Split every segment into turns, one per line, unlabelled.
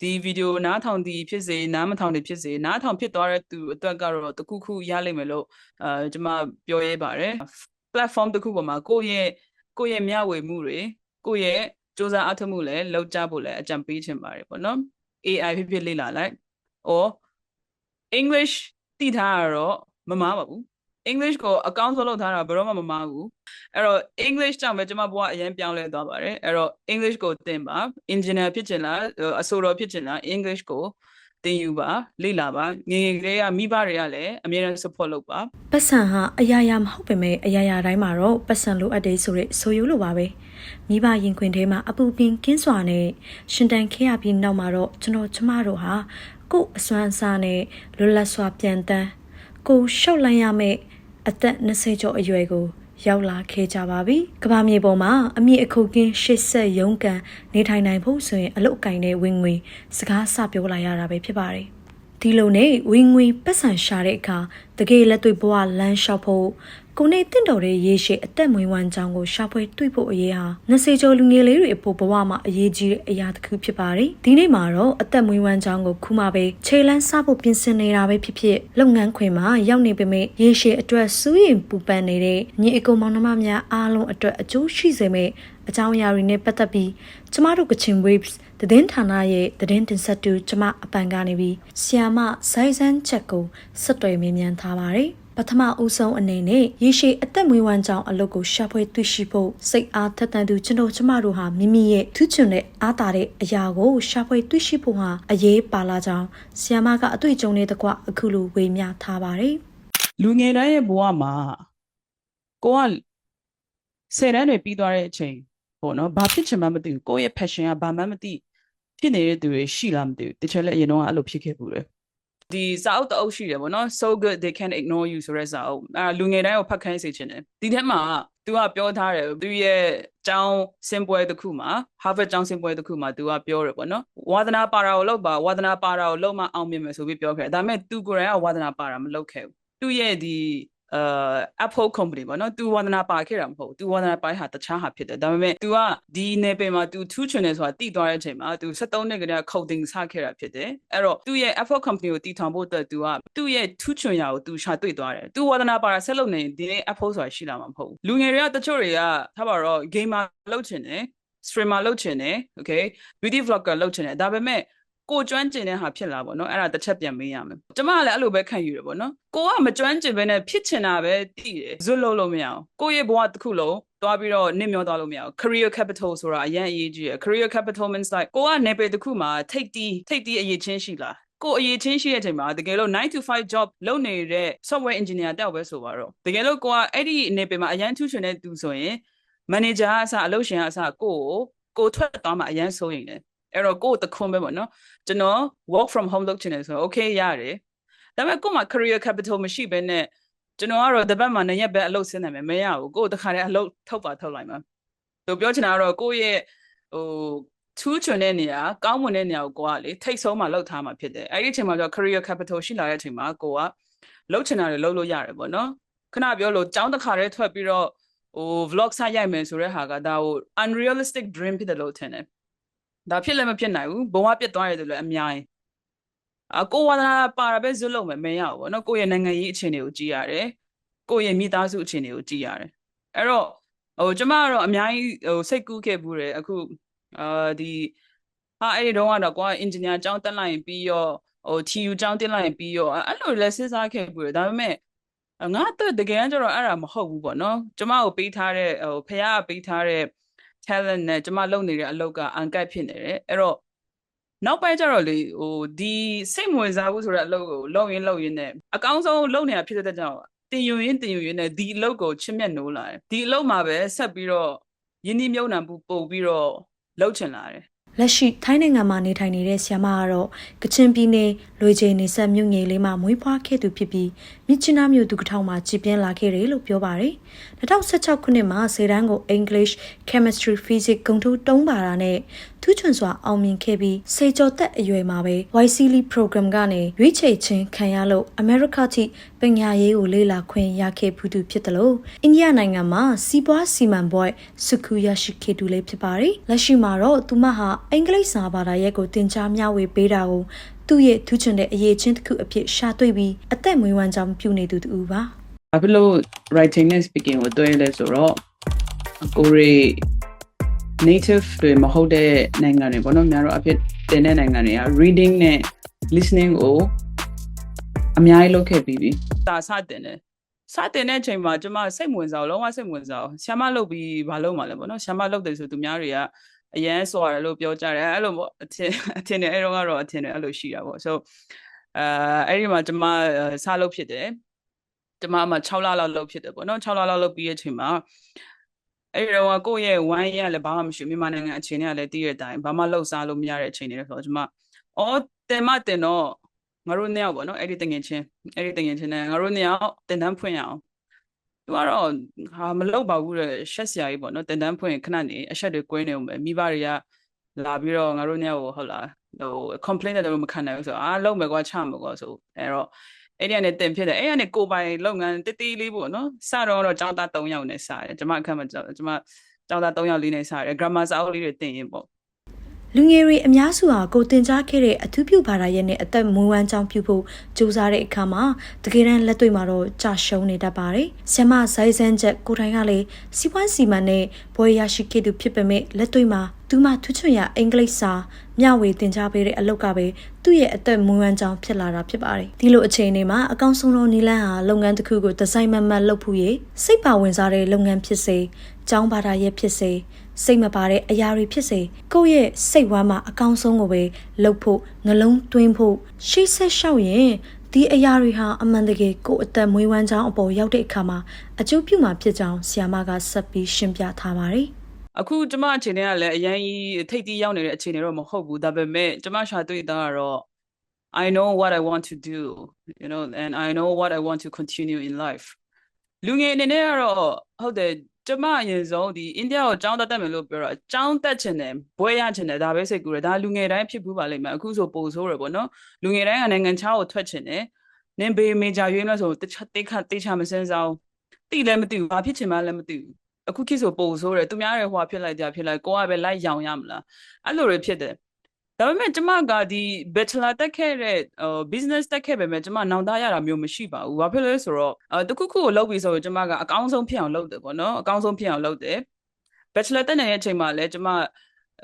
ဒီဗီဒီယိုနားထောင်သည်ဖြစ်စေနားမထောင်သည်ဖြစ်စေနားထောင်ဖြစ်သွားတဲ့သူအတွက်ကတော့တခုခုရလိမ့်မယ်လို့အဲကျွန်မပြောရဲပါတယ် platform တစ်ခုပေါ်မှာကိုယ့်ရဲ့ကိုယ့်ရဲ့မျှဝေမှုတွေကိုယ့်ရဲ့စ조사အထောက်မှုလည်းလောက်ကြဖို့လည်းအကြံပေးချင်ပါတယ်ပေါ့နော် AI ဖြစ်ဖြစ်လေ့လာလိုက် or English တည်ထားရတော့မမားပါဘူး English ကိုအကောင်းဆုံးလုပ်ထားတာဘယ်တော့မှမမားဘူးအဲ့တော့ English ကြောင့်ပဲကျွန်မဘဝအရင်ပြောင်းလဲသွားပါတယ်အဲ့တော့ English ကိုသင်ပါ engineer ဖြစ်ချင်လားအဆိုတော်ဖြစ်ချင်လား English ကိုသင်ယူပါလေ့လာပါငယ်ငယ်ကလေးကမိဘတွေကလည်းအမြဲတမ်း support လုပ်ပါ
ပတ်စံဟာအရာရာမဟုတ်ပေမဲ့အရာရာတိုင်းမှာတော့ပတ်စံလိုအပ်တယ်ဆိုတဲ့ဆိုရိုးလိုပါပဲမိဘရင်ခွင်ထဲမှာအပူပင်ကင်းစွာနဲ့ရှင်တန်ခဲ့ရပြီးနောက်မှာတော့ကျွန်တော်ကျမတို့ဟာကို့အစွမ်းအစားနဲ့လွတ်လပ်စွာပြန်တန်း ကိုရှောက်လန်းရမယ့်အသက်20ကျော်အရွယ်ကို ရောက်လာခဲ့ကြပါပြီ။ကဘာမြေပေါ်မှာအမြင့်အခုကင်းရှစ်ဆက်ရုံးကန်နေထိုင်နိုင်ဖို့ဆိုရင်အလုတ်အကင်နဲ့ဝင်ငွေစကားစပြောလာရတာပဲဖြစ်ပါတယ်။ဒီလိုနဲ့ဝင်ငွေပတ်စံရှာတဲ့အခါတကယ်လက်တွေ့ဘဝလမ်းလျှောက်ဖို့ ကိုနေတင့်တော်တဲ့ရေရှည်အသက်မွေးဝမ်းကြောင်းကိုရှာဖွေတွေ့ဖို့အရေးဟာ20ကျော်လူငယ်လေးတွေအဖို့ဘဝမှာအရေးကြီးတဲ့အရာတစ်ခုဖြစ်ပါတယ်။ဒီနေ့မှာတော့အသက်မွေးဝမ်းကြောင်းကိုခုမှပဲခြေလန်းစားဖို့ပြင်ဆင်နေတာပဲဖြစ်ဖြစ်လုပ်ငန်းခွင်မှာရောက်နေပေမဲ့ရေရှည်အတွက်စူးရင်ပူပန်နေတဲ့ညီအကုန်မောင်နှမများအားလုံးအတွက်အကျိုးရှိစေမယ့်အကြောင်းအရာတွေနဲ့ပတ်သက်ပြီးကျမတို့ကချင် waves သတင်းဌာနရဲ့သတင်းတင်ဆက်သူကျမအပန်ကနေပြီးဆီယာမဆိုင်းစန်းချက်ကိုဆက်သွယ်မေးမြန်းထားပါတယ်။ ပထမဦးဆုံးအနေနဲ့ရေရှည်အသက်မွေးဝမ်းကြောင်းအလုပ်ကိုရှာဖွေတွေ့ရှိဖို့စိတ်အားထက်သန်သူကျွန်တော်ကျမတို့ဟာမိမိရဲ့ထူးချွန်တဲ့အားသာတဲ့အရာကိုရှာဖွေတွေ့ရှိဖို့ဟာအရေးပါလာကြောင်းဆီယာမကအတွေ့အကြုံတွေတကွအခုလိုဝေမျှထားပါတယ်
လူငယ်တိုင်းရဲ့ဘဝမှာကိုကဆယ်တန်းတွေပြီးသွားတဲ့အချိန်ပေါ့နော်ဘာဖြစ်ချင်မှမသိဘူးကိုယ့်ရဲ့ passion ကဘာမှမသိဖြစ်နေတဲ့သူတွေရှိလားမသိဘူးတချို့လည်းအရင်တော့အဲ့လိုဖြစ်ခဲ့ဘူးလေ ဒီစာအုပ်တအုပ်ရှိတယ်ဗောနော် so good they can ignore you ဆိုတဲ့စာအုပ်အဲလူငယ်တိုင်းကိုဖတ်ခိုင်းစေချင်တယ်ဒီထဲမှာသူကပြောထားတယ်သူရဲ့ကျောင်းစင်ပွဲတစ်ခုမှာ Harvard ကျောင်းစင်ပွဲတစ်ခုမှာသူကပြောတယ်ပေါ့နော်ဝါသနာပါရာကိုလောက်ပါဝါသနာပါရာကိုလောက်မှအောင်မြင်မယ်ဆိုပြီးပြောခဲ့ဒါပေမဲ့သူကိုယ်တိုင်ကဝါသနာပါရာမလောက်ခဲ့ဘူးသူ့ရဲ့ဒီ အာ Apple company ပေါ့နော် तू ဝါသနာပါခဲ့တာမဟုတ် तू ဝါသနာပါဟာတခြားဟာဖြစ်တယ်ဒါပေမဲ့ तू ကဒီနယ်ပယ်မှာ तू ထူးချွန်တယ်ဆိုတာတည်သွားတဲ့အချိန်မှာ तू 73နှစ်ကတည်းကခုတ်တင်စခဲ့တာဖြစ်တယ်အဲ့တော့သူ့ရဲ့ Apple company ကိုတည်ထောင်ဖို့အတွက် तू ကသူ့ရဲ့ထူးချွန်ရာကို तू ရှာတွေ့သွားတယ် तू ဝါသနာပါတာဆက်လုပ်နေရင်ဒီနေ့ Apple ဆိုတာရှိလာမှာမဟုတ်ဘူးလူငယ်တွေကတချို့တွေကထားပါတော့ gamer လုပ်ချင်တယ် streamer လုပ်ချင်တယ် okay beauty vlogger လုပ်ချင်တယ်ဒါပေမဲ့ ကိုကျွမ်းကျင်တဲ့ဟာဖြစ်လာပေါ့နော်အဲ့ဒါတစ်ချက်ပြန်မေးရမယ်ကျမကလည်းအဲ့လိုပဲခံယူတယ်ပေါ့နော်ကိုကမကျွမ်းကျင်ဘဲနဲ့ဖြစ်ချင်တာပဲတည်တယ်ဇွတ်လို့လို့မရအောင်ကိုရဲ့ဘဝတစ်ခုလုံးသွားပြီးတော့နစ်မျောသွားလို့မရအောင် career capital ဆိုတာအရင်အရေးကြီးရယ် career capital means like ကိုကနေပယ်တစ်ခုမှာထိတ်တီးထိတ်တီးအရေးချင်းရှိလားကိုအရေးချင်းရှိတဲ့အချိန်မှာတကယ်လို့9 to 5 job လုပ်နေတဲ့ software engineer တောက်ပဲဆိုပါတော့တကယ်လို့ကိုကအဲ့ဒီအနေပယ်မှာအရင်ထူးချွန်တဲ့သူဆိုရင် manager အစားအလုပ်ရှင်အစားကိုကိုကိုထွက်သွားမှအရင်စိုးရင်တယ် အဲ့တော့ကိုယ်တခွန်းပဲပေါ့နော်ကျွန်တော် work from home လုပ်ချင်တယ်ဆိုတော့ okay ရတယ်ဒါပေမဲ့ကိုယ်မှာ career capital မရှိဘဲနဲ့ကျွန်တော်ကတော့တပတ်မှာနှစ်ရက်ပဲအလုပ်ဆင်းနိုင်မယ်မရဘူးကိုယ်တခါတည်းအလုပ်ထုတ်ပါထုတ်လိုက်မှာသူပြောချင်တာကတော့ကိုယ့်ရဲ့ဟိုထူးချွန်တဲ့နေရာကောင်းမွန်တဲ့နေရာကိုကိုကလေထိတ်ဆုံးမှလောက်ထားမှာဖြစ်တယ်အဲ့ဒီအချိန်မှာကျတော့ career capital ရှိလာတဲ့အချိန်မှာကိုကလုပ်ချင်တာတွေလုပ်လို့ရတယ်ပေါ့နော်ခဏပြောလို့ចောင်းတစ်ခါတည်းထွက်ပြီးတော့ဟို vlog စရိုက်မယ်ဆိုတဲ့ဟာကဒါဟို unrealistic dream ဖြစ်တယ်လို့ထင်တယ် ဒါဖြစ်လည်းမဖြစ်နိုင်ဘူးဘဝပြတ်သွားရတယ်လည်းအများကြီးအကိုဝါဒနာပါတာပဲဇွတ်လုံးမယ်မရဘူးပေါ့နော်ကိုယ့်ရဲ့နိုင်ငံရေးအခြေအနေကိုကြည့်ရတယ်ကိုယ့်ရဲ့မိသားစုအခြေအနေကိုကြည့်ရတယ်အဲ့တော့ဟိုကျမကတော့အများကြီးဟိုစိတ်ကူးခဲ့ဘူးတယ်အခုအာဒီဟာအဲ့ဒီတော့ကတော့ကိုကအင်ဂျင်နီယာကျောင်းတက်လိုက်ရင်ပြီးရောဟို TU ကျောင်းတက်လိုက်ရင်ပြီးရောအဲ့လိုလည်းစဉ်းစားခဲ့ဘူးတယ်ဒါပေမဲ့ငါတော့တကယ်ကျတော့အဲ့ဒါမဟုတ်ဘူးပေါ့နော်ကျမကိုပေးထားတဲ့ဟိုဖခင်ကပေးထားတဲ့ talent နဲ့ကျမလုပ်နေတဲ့အလုပ်ကအန်ကတ်ဖြစ်နေတယ်အဲ့တော့နောက်ပိုင်းကျတော့လေဟိုဒီစိတ်မဝင်စားဘူးဆိုတဲ့အလုပ်ကိုလုပ်ရင်းလုပ်ရင်းနဲ့အကောင်းဆုံးလုပ်နေတာဖြစ်တဲ့ကြောင့်တင်ယူရင်းတင်ယူရင်းနဲ့ဒီအလုပ်ကိုချစ်မြတ်နိုးလာတယ်ဒီအလုပ်မှာပဲဆက်ပြီးတော့ယင်းဒီမြုံနှံမှုပုံပြီးတော့လုပ်ချင်လာတယ်
လက်ရှိထိုင်းနိုင်ငံမှာနေထိုင်နေတဲ့ဆီယမကတော့ကချင်ပြည်နယ်လွေချေနေဆက်မြို့ငယ်လေးမှာမွေးဖွားခဲ့သူဖြစ်ပြီးမြစ်ချနာမြို့သူကထောင်မှာကြည်ပြင်းလာခဲ့တယ်လို့ပြောပါတယ်။2016ခုနှစ်မှာစေတန်းကို English, Chemistry, Physics ဂုဏ်ထူးတုံးပါတာနဲ့ထူးချွန်စွာအောင်မြင်ခဲ့ပြီးစေကျော်သက်အရွယ်မှာပဲ YCL program ကနေရွေးချယ်ခြင်းခံရလို့ America ထိပညာရေးကိုလေ့လာခွင့်ရခဲ့ဖူးသူဖြစ်တယ်လို့အိန္ဒိယနိုင်ငံမှာစီးပွားစီမံဘွဲ့စုခုရရှိခဲ့သူလေးဖြစ်ပါတယ်လက်ရှိမှာတော့သူမဟာအင်္ဂလိပ်စာဘာသာရပ်ကိုသင်ကြားမျှဝေပေးတာကိုသူ့ရဲ့ထူးချွန်တဲ့အရေးချင်းတစ်ခုအဖြစ်ရှာတွေ့ပြီးအသက်မွေးဝမ်းကြောင်းပြုနေသူတူပါ
ဘာဖြစ်လို့ writing နဲ့ speaking ကိုတွဲလဲဆိုတော့ကိုရီ native တွေမဟုတ်တဲ့နိုင်ငံတွေပေါ့နော်များတော့အဖြစ်တင်တဲ့နိုင်ငံတွေက reading နဲ့ listening ကို အများကြီးလုပ်ခဲ့ပြီးပြီ။ဒါစတင်တယ်။စတင်တဲ့အချိန်မှာကျွန်မစိတ်ဝင်စားအောင်လုံးဝစိတ်ဝင်စားအောင်ဆ iam မလုပ်ပြီးဘာလုပ်မှလဲပေါ့နော်ဆ iam မလုပ်တယ်ဆိုသူများတွေကအရန်စွာတယ်လို့ပြောကြတယ်အဲ့လိုပေါ့အထင်အထင်တွေအဲ့တော့ကတော့အထင်တွေအဲ့လိုရှိတာပေါ့ so အဲအဲ့ဒီမှာကျွန်မစလုပ်ဖြစ်တယ်။ကျွန်မအမှ6လလောက်လုပ်ဖြစ်တယ်ပေါ့နော်6လလောက်လုပ်ပြီးတဲ့အချိန်မှာအဲ့ဒီတော့ကိုယ့်ရဲ့ဝိုင်းရလည်းဘာမှမရှိဘူးမြန်မာနိုင်ငံအခြေအနေကလည်းတည်ရတဲ့အတိုင်းဘာမှလှုပ်ရှားလို့မရတဲ့အခြေအနေတွေဆိုတော့ကျွန်မအော်တင်မတင်တော့ ငါတို့နှစ်ယောက်ပေါ့နော်အဲ့ဒီတငယ်ချင်းအဲ့ဒီတငယ်ချင်းနဲ့ငါတို့နှစ်ယောက်တင်တန်းဖွင့်ရအောင်သူကတော့ဟာမလုပ်ပါဘူးတဲ့ရှက်စရာကြီးပေါ့နော်တင်တန်းဖွင့်ခဏနေအဆက်တွေကွင်းနေအောင်ပဲမိဘတွေကလာပြီးတော့ငါတို့နှစ်ယောက်ကိုဟုတ်လားဟို complaint တယ်လို့မခံနိုင်ဘူးဆိုတော့အာလုံးမယ်ကွာချမယ်ကွာဆိုအဲ့တော့အဲ့ဒီကနေတင်ဖြစ်တယ်အဲ့ဒီကနေကိုပိုင်လုပ်ငန်းတတိလေးပေါ့နော်စတော့တော့ကျောင်းသား3ယောက်နဲ့စတယ်ကျွန်မအခက်မှာကျွန်မကျောင်းသား3ယောက်လေးနဲ့စတယ် grammar စာအုပ်လေးတွေတင်ရင်ပေါ့
လူငယ်တွေအများစုဟာကိုတင်ကြားခဲ့တဲ့အထူးပြုဘာသာရပ်နဲ့အသက်မွေးဝမ်းကြောင်းပြုဖို့ကြိုးစားတဲ့အခါမှာတကယ်တမ်းလက်တွေ့မှာတော့ကြာရှုံးနေတတ်ပါတယ်။ဆ iam မဇိုင်းစန်းချက်ကိုတိုင်ကလည်းစီပွားစီမံနဲ့ဘွဲရရှိခဲ့သူဖြစ်ပေမဲ့လက်တွေ့မှာသူမထူးချွန်ရအင်္ဂလိပ်စာမျှဝေတင်ကြားပေးတဲ့အလုပ်ကပဲသူ့ရဲ့အသက်မွေးဝမ်းကြောင်းဖြစ်လာတာဖြစ်ပါတယ်။ဒီလိုအခြေအနေမှာအကောင့်ဆုံးသောနီလန်းဟာလုပ်ငန်းတစ်ခုကိုဒီဇိုင်းမမတ်လုပ်ဖို့ရစိတ်ပါဝင်စားတဲ့လုပ်ငန်းဖြစ်စေ၊ကျောင်းဘာသာရပ်ဖြစ်စေ စိတ်မပါတဲ့အရာတွေဖြစ်စေကိုယ့်ရဲ့စိတ်ဝမ်းမှာအကောင်းဆုံးကိုပဲလှုပ်ဖို့နှလုံးသွင်းဖို့ရှေ့ဆက်လျှောက်ရင်ဒီအရာတွေဟာအမှန်တကယ်ကိုယ့်အသက်မွေးဝမ်းကြောင်းအပေါ်ရောက်တဲ့အခါမှာအကျိုးပြုမှာဖြစ်ကြောင်းဆီယာမကဆက်ပြီးရှင်းပြထားပါတယ်
အခုကျမအခြေအနေကလည်းအရင်ကြီးထိတ်တီးရောက်နေတဲ့အခြေအနေတော့မဟုတ်ဘူးဒါပေမဲ့ကျမရှာတွေ့တာကတော့ I know what I want to do you know and I know what I want to continue in life လူငယ်အနေနဲ့ကတော့ဟုတ်တယ် ကျမအရင်ဆုံးဒီအိန္ဒိယကိုကျောင်းတက်တက်မယ်လို့ပြောတော့ကျောင်းတက်ချင်တယ်ဘွဲရချင်တယ်ဒါပဲစိတ်ကူတယ်ဒါလူငယ်တိုင်းဖြစ်ဘူးပါလိမ့်မယ်အခုဆိုပိုဆိုးရပေါ့နော်လူငယ်တိုင်းကနိုင်ငံခြားကိုထွက်ချင်တယ်နင်ဘေးမေဂျာရွေးလို့ဆိုတခြားတိခတိချမစင်းစားတိလည်းမသိဘူးဘာဖြစ်ချင်မှလည်းမသိဘူးအခုခေတ်ဆိုပိုဆိုးတယ်သူများတွေဟွာဖြစ်လိုက်ကြဖြစ်လိုက်ကိုကပဲလိုက်ရောင်ရမလားအဲ့လိုတွေဖြစ်တယ် ဒါပေမဲ့ကျမကဒီ bachelor တက်ခဲ့တဲ့ဟို business တက်ခဲ့ပေမဲ့ကျမနောင်တရတာမျိုးမရှိပါဘူး။ဘာဖြစ်လဲဆိုတော့အဲတခုခုကိုလုပ်ပြီးဆိုရင်ကျမကအကောင်းဆုံးဖြစ်အောင်လုပ်တယ်ပေါ့နော်။အကောင်းဆုံးဖြစ်အောင်လုပ်တယ်။ bachelor တက်နေတဲ့အချိန်မှာလည်းကျမ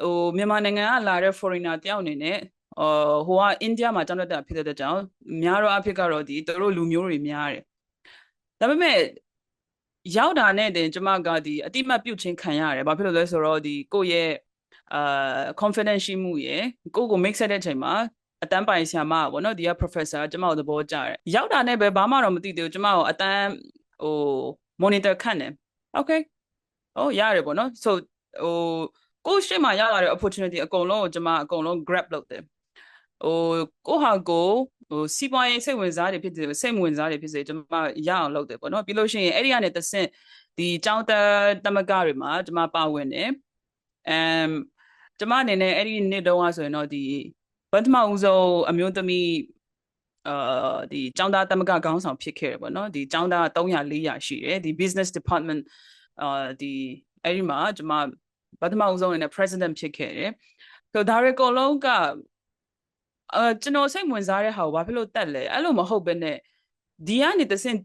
ဟိုမြန်မာနိုင်ငံကလာတဲ့ foreigner တယောက်အနေနဲ့အော်ဟိုကအိန္ဒိယမှာကျောင်းတက်တာဖြစ်တဲ့ကြောင့်များတော့အဖြစ်ကတော့ဒီသူတို့လူမျိုးတွေများတယ်။ဒါပေမဲ့ရောက်တာနဲ့တင်ကျမကဒီအတိမတ်ပြုတ်ချင်းခံရတယ်။ဘာဖြစ်လို့လဲဆိုတော့ဒီကိုယ့်ရဲ့ အာ confidence ရှိမှုရယ်ကိုကို make ဆက်တဲ့အချိန်မှာအတန်းပိုင်ဆရာမပေါ့နော်ဒီက professor ကျမကိုသဘောကျတယ်ရောက်တာနဲ့ပဲဘာမှတော့မသိသေးဘူးကျမကိုအတန်းဟို monitor ခန့်တယ် okay ဟိုရတယ်ပေါ့နော် so ဟိုကိုရှိမှရလာတဲ့ opportunity အကုန်လုံးကိုကျမအကုန်လုံး grab လုပ်တယ်ဟိုကိုဟာကိုဟိုစီးပွားရေးစိတ်ဝင်စားတွေဖြစ်တယ်စိတ်ဝင်စားတွေဖြစ်စေကျမရအောင်လုပ်တယ်ပေါ့နော်ပြီးလို့ရှိရင်အဲ့ဒီကနေတဆင့်ဒီကျောင်းသားတမကတွေမှာကျမပါဝင်တယ်အမ် ကျမအနေနဲ့အဲ့ဒီနှစ်တုန်းကဆိုရင်တော့ဒီပထမဦးဆုံးအမျိုးသမီးအာဒီကျောင်းသားတမကခေါင်းဆောင်ဖြစ်ခဲ့တယ်ပေါ့နော်ဒီကျောင်းသား300 400ရှိတယ်ဒီ business department အာဒီအဲ့ဒီမှာကျမပထမဦးဆုံးအနေနဲ့ president ဖြစ်ခဲ့တယ်ဆိုဒါတွေအကုန်လုံးကအာကျွန်တော်စိတ်ဝင်စားတဲ့ဟာကိုဘာဖြစ်လို့တက်လဲအဲ့လိုမဟုတ်ဘဲနဲ့ဒီကနေတဆင့်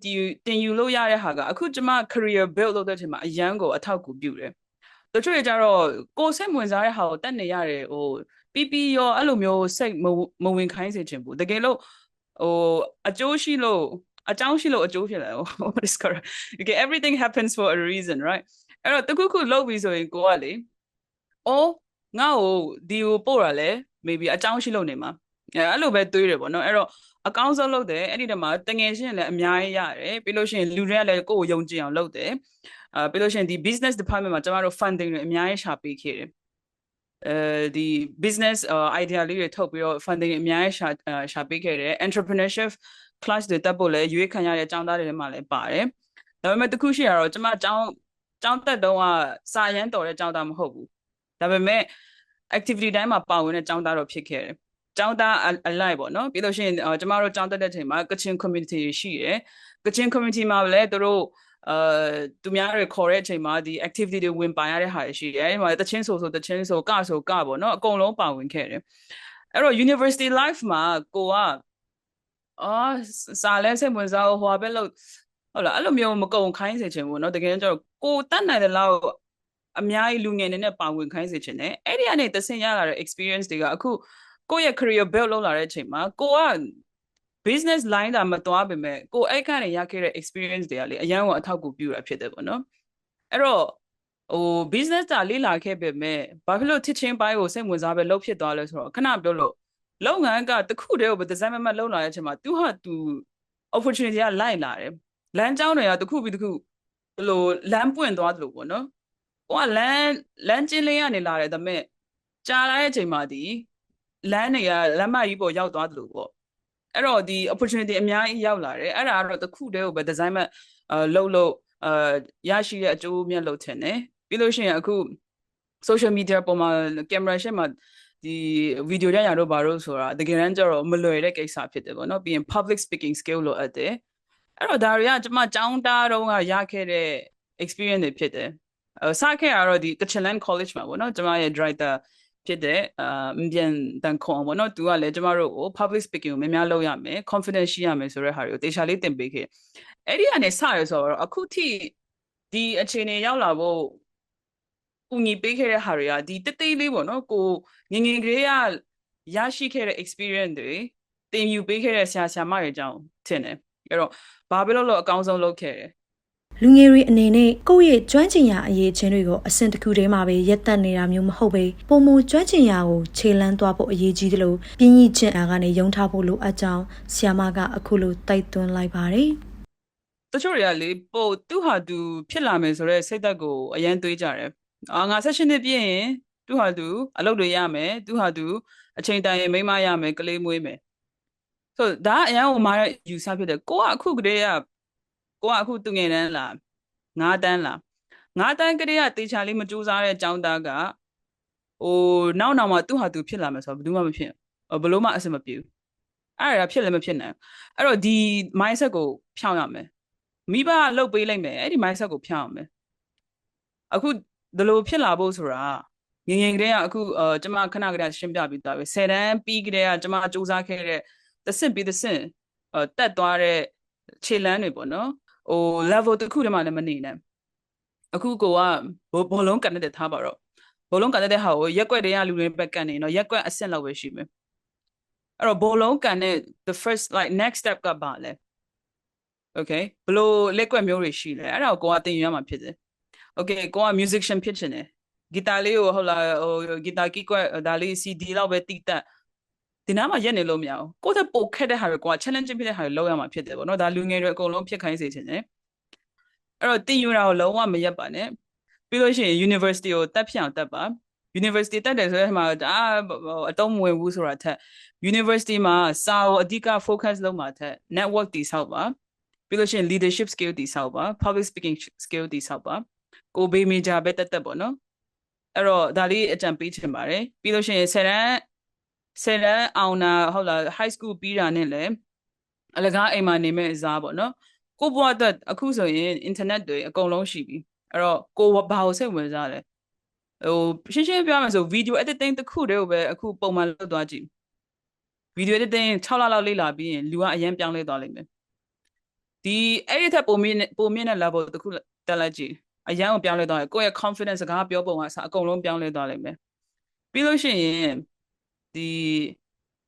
တင်ယူလို့ရတဲ့ဟာကအခုကျမ career build လုပ်တဲ့အချိန်မှာအရန်ကိုအထောက်အကူပြုတယ် တချို့တွေကြတော့ကိုယ်စိတ်ဝင်စားတဲ့ဟာကိုတက်နေရတယ်ဟိုပြီးပြီးရောအဲ့လိုမျိုးစိတ်မဝင်ခိုင်းစေချင်ဘူးတကယ်လို့ဟိုအကျိုးရှိလို့အကြောင်းရှိလို့အကျိုးဖြစ်လာဟို what is correct okay everything happens for a reason right အဲ့တော့တခုခုလုပ်ပြီးဆိုရင်ကိုကလေအော်ငါ့ကိုဒီကိုပို့ရလဲ maybe အကြောင်းရှိလို့နေမှာအဲ့လိုပဲတွေးတယ်ပေါ့နော်အဲ့တော့ အကောင်းဆုံးလုပ်တယ်အဲ့ဒီတမှာတငယ်ချင်းလည်းအများကြီးရတယ်ပြီးလို့ရှိရင်လူတွေကလည်းကိုယ့်ကိုယုံကြည်အောင်လုပ်တယ်အာပြီးလို့ရှိရင်ဒီ business department မှာကျမတို့ funding တွေအများကြီးရှာပေးခဲ့တယ်အဲဒီ business idea လေးတွေထုတ်ပြီးတော့ funding အများကြီးရှာရှာပေးခဲ့တယ် entrepreneurship class တွေတက်ဖို့လည်းရွေးခံရတဲ့အကြောင်းသားတွေထဲမှာလည်းပါတယ်ဒါပေမဲ့တခုရှိရတော့ကျမအကြောင်းအကြောင်းတက်တုန်းကစာရန်တော်တဲ့အကြောင်းသားမဟုတ်ဘူးဒါပေမဲ့ activity တိုင်းမှာပါဝင်တဲ့အကြောင်းသားတော့ဖြစ်ခဲ့တယ် ចောင်းသားအလိုက်ပေါ့နော်ပြီးလို့ရှိရင်ကျမတို့ចောင်းတက်တဲ့အချိန်မှာကချင် community ရှိရယ်ကချင် community မှာလည်းတို့အဲသူများတွေခေါ်တဲ့အချိန်မှာဒီ activity တွေဝင်ပါရတဲ့ဟာရှိတယ်။အဲဒီမှာတချင်းဆိုဆိုတချင်းဆိုကဆိုကပေါ့နော်အကုန်လုံးပါဝင်ခဲ့တယ်။အဲ့တော့ university life မှာကိုကအော်စာလဲစိတ်ဝင်စားဟိုဘက်လို့ဟုတ်လားအဲ့လိုမျိုးမကုံခိုင်းစေချင်ဘူးနော်တကယ်ကြောင့်ကိုတတ်နိုင်တဲ့လောက်အများကြီးလူငယ်နေနဲ့ပါဝင်ခိုင်းစေချင်တယ်။အဲ့ဒီကနေတဆင်ရလာတဲ့ experience တွေကအခု ကိုယ့်ရဲ့ career build လုပ်လာတဲ့အချိန်မှာကိုက business line တာမသွားပေမဲ့ကိုအဲ့ကနေရခဲ့တဲ့ experience တွေကလေအရန်ကိုအထောက်အကူပြုတာဖြစ်တယ်ပေါ့နော်အဲ့တော့ဟို business တာလေးလာခဲ့ပေမဲ့ဘာဖြစ်လို့ teaching ဘိုင်းကိုစိတ်ဝင်စားပဲလုပ်ဖြစ်သွားလဲဆိုတော့ခဏပြောလို့လုပ်ငန်းကတစ်ခုတည်းကိုပဲ design မမတ်လုပ်လာတဲ့အချိန်မှာသူဟာသူ opportunity ကလိုက်လာတယ်လမ်းကြောင်းတွေကတစ်ခုပြီးတစ်ခုဘလို့လမ်းပွင့်သွားတယ်လို့ပေါ့နော်ကိုကလမ်းလမ်းကျင်းလေးကနေလာတယ်ဒါပေမဲ့ကြာလာတဲ့အချိန်မှာဒီ လမ်းတွေကလမ်းမကြီးပေါ်ရောက်သွားတယ်လို့ပေါ့အဲ့တော့ဒီ opportunity အများကြီးရောက်လာတယ်အဲ့ဒါကတော့တစ်ခုတည်းကိုပဲ design မဲ့အာလှုပ်လို့အာရရှိတဲ့အကျိုးမြတ်လုပ်ချင်တယ်ပြီးလို့ရှိရင်အခု social media ပေါ်မှာ camera ရှေ့မှာဒီဗီဒီယိုရရတော့ဘာလို့ဆိုတာတကယ်တမ်းကျတော့မလွယ်တဲ့ကိစ္စဖြစ်တယ်ပေါ့နော်ပြီးရင် public speaking skill လိုအပ်တယ်အဲ့တော့ဒါတွေကကျွန်မចောင်းသားတုန်းကရခဲ့တဲ့ experience တွေဖြစ်တယ်အဲစခဲ့ရတော့ဒီ Kitchenerland College မှာပေါ့နော်ကျွန်မရဲ့ director ဖြစ်တဲ့အာမြန်တန်ခွန်ပေါ့နော်သူကလည်းကျမတို့ကို public speaking ကိုများများလုပ်ရမယ် confidence ရှိရမယ်ဆိုတဲ့ဟာတွေကိုတေချာလေးသင်ပေးခဲ့အဲ့ဒီကနေစရဆိုတော့အခုထိဒီအခြေအနေရောက်လာဖို့ကူညီပေးခဲ့တဲ့ဟာတွေကဒီတိတ်တိတ်လေးပေါ့နော်ကိုငငယ်ကလေးကရရှိခဲ့တဲ့ experience တွေသင်ယူပေးခဲ့တဲ့ဆရာဆရာမတွေအကြောင်းထင်တယ်အဲ့တော့ဘာပဲလို့လို့အကောင်းဆုံးလုပ်ခဲ့တယ်
လူငယ်တွေအနေနဲ့ကိုယ့်ရဲ့ကျွမ်းကျင်ရာအရေးချင်းတွေကိုအဆင့်တစ်ခုတည်းမှာပဲရက်တက်နေတာမျိုးမဟုတ်ပဲပုံမကျွမ်းကျင်ရာကိုခြေလန်းသွားဖို့အရေးကြီးတယ်လို့ပြင်းကြီးကျင့်အားကနေယုံထားဖို့လိုအပ်ကြောင်းဆီယာမကအခုလိုတိုက်တွန်းလိုက်ပါတယ်
တချို့တွေကလေပို့သူဟာသူဖြစ်လာမယ်ဆိုတော့စိတ်သက်ကိုအရန်တွေးကြတယ်အာငါဆက်ရှင်နှစ်ပြည့်ရင်သူဟာသူအလုပ်တွေရမယ်သူဟာသူအချိန်တိုင်ရင်မိန်းမရမယ်ကလေးမွေးမယ်ဆိုဒါအရန်ဟိုမှာယူဆဖြစ်တယ်ကိုကအခုကလေးက ကိုကအခုသူငယ်တန်းလားငါးတန်းလားငါးတန်းကလေးကတေချာလေးမကြိုးစားတဲ့ចောင်းသားကဟိုနောက်နောက်မှာသူဟာသူဖြစ်လာမယ်ဆိုတော့ဘယ်သူမှမဖြစ်ဘယ်လို့မှအဆင်မပြေဘူးအဲ့ဒါဖြစ်လည်းမဖြစ်နိုင်အဲ့တော့ဒီ mindset ကိုဖြောင်းရမယ်မိဘကလှုပ်ပေးလိုက်မယ်အဲ့ဒီ mindset ကိုဖြောင်းအောင်မယ်အခုဒီလိုဖြစ်လာဖို့ဆိုတာငငယ်ကလေးကအခုအာကျမခဏခဏရှင်းပြပြီးသားပဲ10တန်းပြီးကလေးကကျမစူးစမ်းခဲ့တဲ့တစ်ဆင့်ပြီးတစ်ဆင့်အာတက်သွားတဲ့ခြေလမ်းတွေပေါ့နော် ဟို level တစ်ခုတည်းမှလည်းမနေနဲ့အခုကိုကဘောလုံးကန်တဲ့ထားပါတော့ဘောလုံးကန်တဲ့ဟာကိုရက်ွက်တွေကလူတွေပဲကန်နေနော်ရက်ွက်အဆင့်လောက်ပဲရှိမယ်အဲ့တော့ဘောလုံးကန်တဲ့ the first like next step ကပါလဲ okay ဘလို့လက်ကွက်မျိုးတွေရှိလဲအဲ့ဒါကိုကိုကသင်ယူရမှာဖြစ်တယ် okay ကိုက musician ဖြစ်ချင်တယ်ဂီတာလေးကိုဟုတ်လားဟိုဂီတာကီကွက်ဒါလေး CD လောက်ပဲတီးတက် ဒီနားမှာရက်နေလို့မရဘူးကိုယ့်သက်ပိုခက်တဲ့ဟာတွေကိုက challenge ဖြစ်တဲ့ဟာတွေလောက်ရမှာဖြစ်တယ်ပေါ့နော်ဒါလူငယ်တွေအကုန်လုံးဖြစ်ခိုင်းစေချင်တယ်အဲ့တော့တင်ယူတာကိုလုံးဝမရက်ပါနဲ့ပြီးလို့ရှိရင် university ကိုတက်ဖြစ်အောင်တက်ပါ university တက်တယ်ဆိုတဲ့မှာဒါအတုံးမဝင်ဘူးဆိုတာထက် university မှာစာကိုအဓိက focus လုပ်မှာထက် network တည်ဆောက်ပါပြီးလို့ရှိရင် leadership skill တည်ဆောက်ပါ public speaking skill တည်ဆောက်ပါကိုဘေး major ပဲတက်တက်ပေါ့နော်အဲ့တော့ဒါလေးအကြံပေးချင်ပါတယ်ပြီးလို့ရှိရင်ဆယ်တန်း ဆယ်တန်းအောင်တာဟုတ်လား high school ပြီးတာနဲ့လည်းအလကားအိမ်မှာနေမဲ့အစားပေါ့နော်ကိုဘွားအတွက်အခုဆိုရင် internet တွေအကုန်လုံးရှိပြီအဲ့တော့ကိုဘာကိုစိတ်ဝင်စားလဲဟိုရှင်းရှင်းပြောရမယ်ဆို video editing တစ်ခုတည်းကိုပဲအခုပုံမှန်လုပ်သွားကြည့် video editing 6လလောက်လေ့လာပြီးရင်လူကအရင်ပြောင်းလဲသွားလိမ့်မယ်ဒီအဲ့ဒီထက်ပုံမြင့်ပုံမြင့်တဲ့ level တစ်ခုတက်လိုက်ကြည့်အရန်ကိုပြောင်းလဲသွားတယ်ကိုယ့်ရဲ့ confidence စကားပြောပုံကအစအကုန်လုံးပြောင်းလဲသွားလိမ့်မယ်ပြီးလို့ရှိရင် ဒီ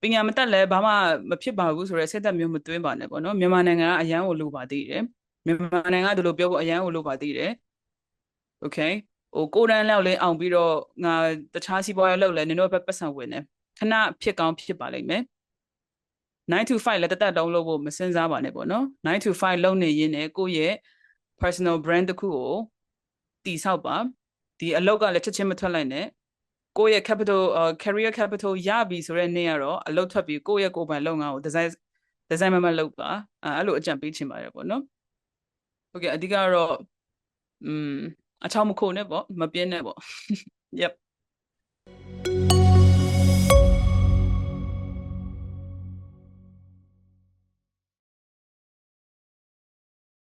ပညာမတက်လဲဘာမှမဖြစ်ပါဘူးဆိုတော့စိတ်သက်မျိုးမသွင်းပါနဲ့ပေါ့နော်မြန်မာနိုင်ငံကအရန်ကိုလိုပါသေးတယ်မြန်မာနိုင်ငံကဒီလိုပြောဖို့အရန်ကိုလိုပါသေးတယ် okay ဟိုကိုရန်လောက်လဲအောင်ပြီးတော့ငါတခြားစီးပွားရေးလုပ်လဲနင်တို့ဘက်ပတ်စံဝင်တယ်ခဏဖြစ်ကောင်းဖြစ်ပါလိမ့်မယ်9 to 5လက်တတက်တုံးလုပ်ဖို့မစင်စားပါနဲ့ပေါ့နော်9 to 5လုပ်နေရင်းနဲ့ကိုယ့်ရဲ့ personal brand တစ်ခုကိုတည်ဆောက်ပါဒီအလောက်ကလည်းချက်ချင်းမထွက်လိုက်နဲ့ ကိုယ့်ရဲ့ capital uh, career capital ရပြီဆိုတဲ့နေ့ကတော့အလုပ်ထွက်ပြီးကိုယ့်ရဲ့ကိုယ်ပိုင်လုပ်ငန်းကို design design မမလုပ်ပါအဲ့လိုအကြံပေးချင်ပါတယ်ပေါ့နော်ဟုတ်ကဲ့အဓိကတော့อืมအချောင်းမခိုနဲ့ပေါ့မပြင်းနဲ့ပေါ့ yep